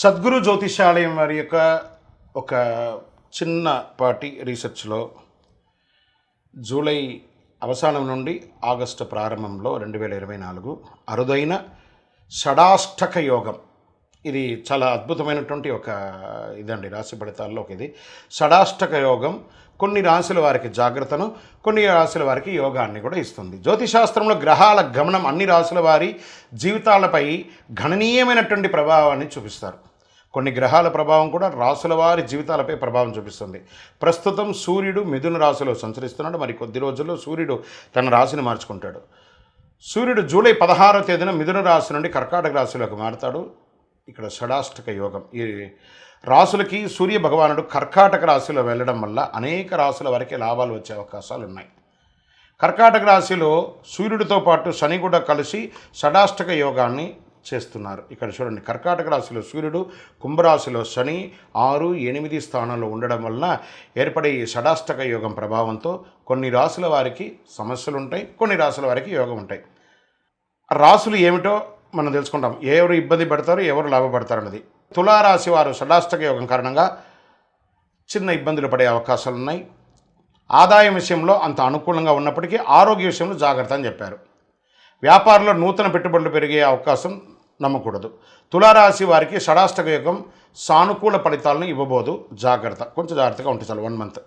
సద్గురు జ్యోతిషాలయం వారి యొక్క ఒక చిన్నపాటి రీసెర్చ్లో జూలై అవసానం నుండి ఆగస్టు ప్రారంభంలో రెండు వేల ఇరవై నాలుగు అరుదైన షడాష్టక యోగం. ఇది చాలా అద్భుతమైనటువంటి ఒక ఇదండి రాశి ఫలితాల్లో ఒక ఇది. షడాష్టక యోగం కొన్ని రాశుల వారికి జాగ్రత్తను కొన్ని రాశుల వారికి యోగాన్ని కూడా ఇస్తుంది. జ్యోతిశాస్త్రంలో గ్రహాల గమనం అన్ని రాశుల వారి జీవితాలపై గణనీయమైనటువంటి ప్రభావాన్ని చూపిస్తారు. కొన్ని గ్రహాల ప్రభావం కూడా రాసుల వారి జీవితాలపై ప్రభావం చూపిస్తుంది. ప్రస్తుతం సూర్యుడు మిథున రాశిలో సంచరిస్తున్నాడు. మరి కొద్ది రోజుల్లో సూర్యుడు తన రాశిని మార్చుకుంటాడు. సూర్యుడు జూలై పదహారో తేదీన మిథున రాశి నుండి కర్కాటక రాశిలోకి మారుతాడు. ఇక్కడ షడాష్టక యోగం. ఈ రాసులకి సూర్య భగవానుడు కర్కాటక రాశిలో వెళ్ళడం వల్ల అనేక రాసుల వరకే లాభాలు వచ్చే అవకాశాలు ఉన్నాయి. కర్కాటక రాశిలో సూర్యుడితో పాటు శని కూడా కలిసి షడాష్టక యోగాన్ని చేస్తున్నారు. ఇక్కడ చూడండి కర్కాటక రాశిలో సూర్యుడు కుంభరాశిలో శని ఆరు ఎనిమిది స్థానంలో ఉండడం వలన ఏర్పడే ఈ షడాష్టక యోగం ప్రభావంతో కొన్ని రాసుల వారికి సమస్యలు ఉంటాయి కొన్ని రాసుల వారికి యోగం ఉంటాయి రాసులు ఏమిటో మనం తెలుసుకుంటాం. ఎవరు ఇబ్బంది పడతారు ఎవరు లాభపడతారు అన్నది. తులారాశి వారు షడాష్టక యోగం కారణంగా చిన్న ఇబ్బందులు పడే అవకాశాలు ఉన్నాయి ఆదాయం విషయంలో అంత అనుకూలంగా ఉన్నప్పటికీ ఆరోగ్య విషయంలో జాగ్రత్త అని చెప్పారు. వ్యాపారంలో నూతన పెట్టుబడులు పెరిగే అవకాశం నమ్మకూడదు. తులారాశి వారికి షడాష్టక యుగం సానుకూల ఫలితాలను ఇవ్వబోదు. జాగ్రత్త. కొంచెం జాగ్రత్తగా ఉంటుంది చాలు. One month